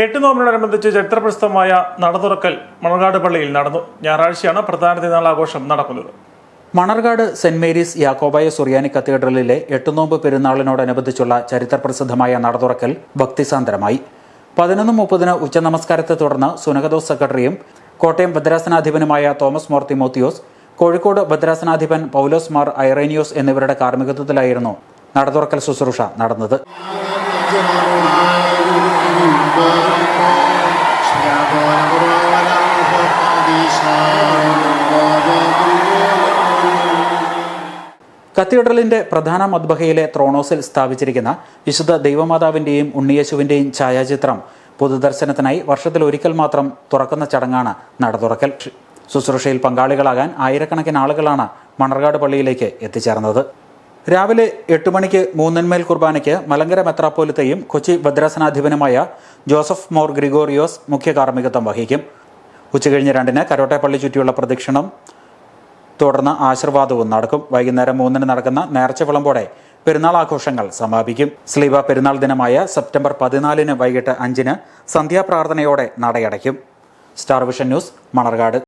എട്ട് നോമ്പിനോടനുബന്ധിച്ച് ചരിത്രപ്രസിദ്ധമായ നടതുറക്കൽ മണർകാട് പള്ളിയിൽ നടന്നു. ഞായറാഴ്ചയാണ് പ്രധാന തിരുനാൾ ആഘോഷം നടക്കുന്നത്. മണർകാട് സെന്റ് മേരീസ് യാക്കോബായ സുറിയാനി കത്തീഡ്രലിലെ എട്ടുനോമ്പ് പെരുന്നാളിനോടനുബന്ധിച്ചുള്ള ചരിത്രപ്രസിദ്ധമായ നടതുറക്കൽ ഭക്തിസാന്ദ്രമായി. പതിനൊന്ന് മുപ്പതിന് ഉച്ചനമസ്കാരത്തെ തുടർന്ന് സുനകദോസ് സെക്രട്ടറിയും കോട്ടയം ഭദ്രാസനാധിപനുമായ തോമസ് മോർ തിമോത്തിയോസ് കോഴിക്കോട് ഭദ്രാസനാധിപൻ പൗലോസ് മാർ ഐറേനിയോസ് എന്നിവരുടെ കാർമ്മികത്വത്തിലായിരുന്നു നടതുറക്കൽ ശുശ്രൂഷ നടന്നത്. കത്തീഡ്രലിന്റെ പ്രധാന മദ്ബഹയിലെ ത്രോണോസിൽ സ്ഥാപിച്ചിരിക്കുന്ന വിശുദ്ധ ദൈവമാതാവിന്റെയും ഉണ്ണിയേശുവിന്റെയും ഛായാചിത്രം പൊതുദർശനത്തിനായി വർഷത്തിൽ ഒരിക്കൽ മാത്രം തുറക്കുന്ന ചടങ്ങാണ് നട തുറക്കൽ ശുശ്രൂഷയിൽ പങ്കാളികളാകാൻ ആയിരക്കണക്കിന് ആളുകളാണ് മണർകാട് പള്ളിയിലേക്ക് എത്തിച്ചേർന്നത്. രാവിലെ എട്ട് മണിക്ക് മൂന്നന്മേൽ കുർബാനയ്ക്ക് മലങ്കര മെത്രാപ്പോലിത്തയും കൊച്ചി ഭദ്രാസനാധിപനുമായ ജോസഫ് മോർ ഗ്രിഗോറിയോസ് മുഖ്യ കാർമ്മികത്വം വഹിക്കും. ഉച്ചകഴിഞ്ഞ് രണ്ടിന് കരോട്ടെ ചുറ്റിയുള്ള പ്രദക്ഷിണം തുടർന്ന് ആശീർവാദവും നടക്കും. വൈകുന്നേരം മൂന്നിന് നടക്കുന്ന നേർച്ച വിളമ്പോടെ പെരുന്നാൾ ആഘോഷങ്ങൾ സമാപിക്കും. സ്ലീവ പെരുന്നാൾ ദിനമായ സെപ്റ്റംബർ പതിനാലിന് വൈകിട്ട് അഞ്ചിന് സന്ധ്യാപ്രാർത്ഥനയോടെ നടയടയ്ക്കും. Star vision news Manarcad.